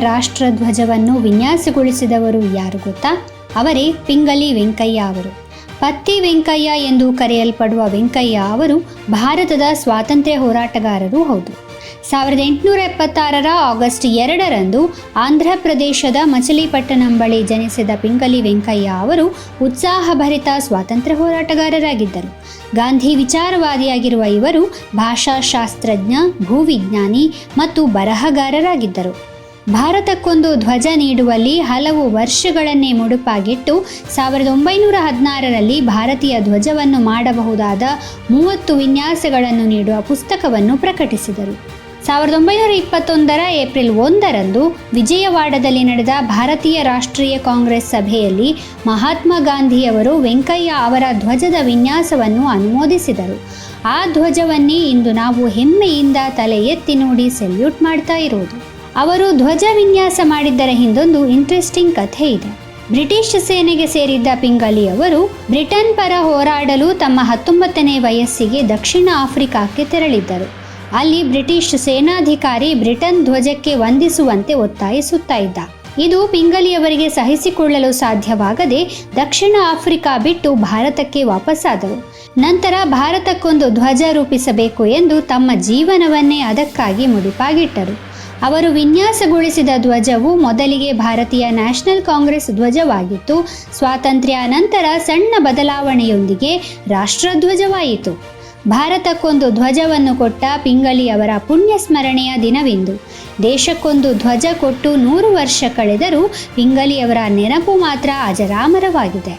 ರಾಷ್ಟ್ರಧ್ವಜವನ್ನು ವಿನ್ಯಾಸಗೊಳಿಸಿದವರು ಯಾರು ಗೊತ್ತಾ? ಅವರೇ ಪಿಂಗಲಿ ವೆಂಕಯ್ಯ ಅವರು. ಪತ್ತಿ ವೆಂಕಯ್ಯ ಎಂದು ಕರೆಯಲ್ಪಡುವ ವೆಂಕಯ್ಯ ಅವರು ಭಾರತದ ಸ್ವಾತಂತ್ರ್ಯ ಹೋರಾಟಗಾರರೂ ಹೌದು. ಸಾವಿರದ ಎಂಟುನೂರ ಎಪ್ಪತ್ತಾರರ ಆಗಸ್ಟ್ ಎರಡರಂದು ಆಂಧ್ರ ಪ್ರದೇಶದ ಮಚಲಿಪಟ್ಟಣಂ ಬಳಿ ಜನಿಸಿದ ಪಿಂಗಲಿ ವೆಂಕಯ್ಯ ಅವರು ಉತ್ಸಾಹಭರಿತ ಸ್ವಾತಂತ್ರ್ಯ ಹೋರಾಟಗಾರರಾಗಿದ್ದರು. ಗಾಂಧಿ ವಿಚಾರವಾದಿಯಾಗಿರುವ ಇವರು ಭಾಷಾಶಾಸ್ತ್ರಜ್ಞ, ಭೂವಿಜ್ಞಾನಿ ಮತ್ತು ಬರಹಗಾರರಾಗಿದ್ದರು. ಭಾರತಕ್ಕೊಂದು ಧ್ವಜ ನೀಡುವಲ್ಲಿ ಹಲವು ವರ್ಷಗಳನ್ನೇ ಮುಡುಪಾಗಿಟ್ಟು ಸಾವಿರದ ಒಂಬೈನೂರ ಹದಿನಾರರಲ್ಲಿ ಭಾರತೀಯ ಧ್ವಜವನ್ನು ಮಾಡಬಹುದಾದ ಮೂವತ್ತು ವಿನ್ಯಾಸಗಳನ್ನು ನೀಡುವ ಪುಸ್ತಕವನ್ನು ಪ್ರಕಟಿಸಿದರು. ಸಾವಿರದ ಒಂಬೈನೂರ ಇಪ್ಪತ್ತೊಂದರ ಏಪ್ರಿಲ್ ಒಂದರಂದು ವಿಜಯವಾಡದಲ್ಲಿ ನಡೆದ ಭಾರತೀಯ ರಾಷ್ಟ್ರೀಯ ಕಾಂಗ್ರೆಸ್ ಸಭೆಯಲ್ಲಿ ಮಹಾತ್ಮ ಗಾಂಧಿಯವರು ವೆಂಕಯ್ಯ ಅವರ ಧ್ವಜದ ವಿನ್ಯಾಸವನ್ನು ಅನುಮೋದಿಸಿದರು. ಆ ಧ್ವಜವನ್ನೇ ಇಂದು ನಾವು ಹೆಮ್ಮೆಯಿಂದ ತಲೆ ಎತ್ತಿ ನೋಡಿ ಸೆಲ್ಯೂಟ್ ಮಾಡ್ತಾ ಇರೋದು ಅವರು ಧ್ವಜ ವಿನ್ಯಾಸ ಮಾಡಿದ್ದರ ಹಿಂದೊಂದು ಇಂಟ್ರೆಸ್ಟಿಂಗ್ ಕಥೆ ಇದೆ. ಬ್ರಿಟಿಷ್ ಸೇನೆಗೆ ಸೇರಿದ್ದ ಪಿಂಗಲಿ ಅವರು ಬ್ರಿಟನ್ ಪರ ಹೋರಾಡಲು ತಮ್ಮ ಹತ್ತೊಂಬತ್ತನೇ ವಯಸ್ಸಿಗೆ ದಕ್ಷಿಣ ಆಫ್ರಿಕಾಕ್ಕೆ ತೆರಳಿದ್ದರು. ಅಲ್ಲಿ ಬ್ರಿಟಿಷ್ ಸೇನಾಧಿಕಾರಿ ಬ್ರಿಟನ್ ಧ್ವಜಕ್ಕೆ ವಂದಿಸುವಂತೆ ಒತ್ತಾಯಿಸುತ್ತಾ ಇದ್ದ. ಇದು ಪಿಂಗಲಿಯವರಿಗೆ ಸಹಿಸಿಕೊಳ್ಳಲು ಸಾಧ್ಯವಾಗದೆ ದಕ್ಷಿಣ ಆಫ್ರಿಕಾ ಬಿಟ್ಟು ಭಾರತಕ್ಕೆ ವಾಪಸ್ಸಾದರು ನಂತರ ಭಾರತಕ್ಕೊಂದು ಧ್ವಜ ರೂಪಿಸಬೇಕು ಎಂದು ತಮ್ಮ ಜೀವನವನ್ನೇ ಅದಕ್ಕಾಗಿ ಮುಡಿಪಾಗಿಟ್ಟರು. ಅವರು ವಿನ್ಯಾಸಗೊಳಿಸಿದ ಧ್ವಜವು ಮೊದಲಿಗೆ ಭಾರತೀಯ ನ್ಯಾಷನಲ್ ಕಾಂಗ್ರೆಸ್ ಧ್ವಜವಾಗಿತ್ತು. ಸ್ವಾತಂತ್ರ್ಯ ನಂತರ ಸಣ್ಣ ಬದಲಾವಣೆಯೊಂದಿಗೆ ರಾಷ್ಟ್ರಧ್ವಜವಾಯಿತು. ಭಾರತಕ್ಕೊಂದು ಧ್ವಜವನ್ನು ಕೊಟ್ಟ ಪಿಂಗಲಿ ಅವರ ಪುಣ್ಯ ಸ್ಮರಣೆಯ ದಿನವಿಂದು. ದೇಶಕ್ಕೊಂದು ಧ್ವಜ ಕೊಟ್ಟು ನೂರು ವರ್ಷ ಕಳೆದರೂ ಪಿಂಗಲಿಯವರ ನೆನಪು ಮಾತ್ರ ಅಜರಾಮರವಾಗಿದೆ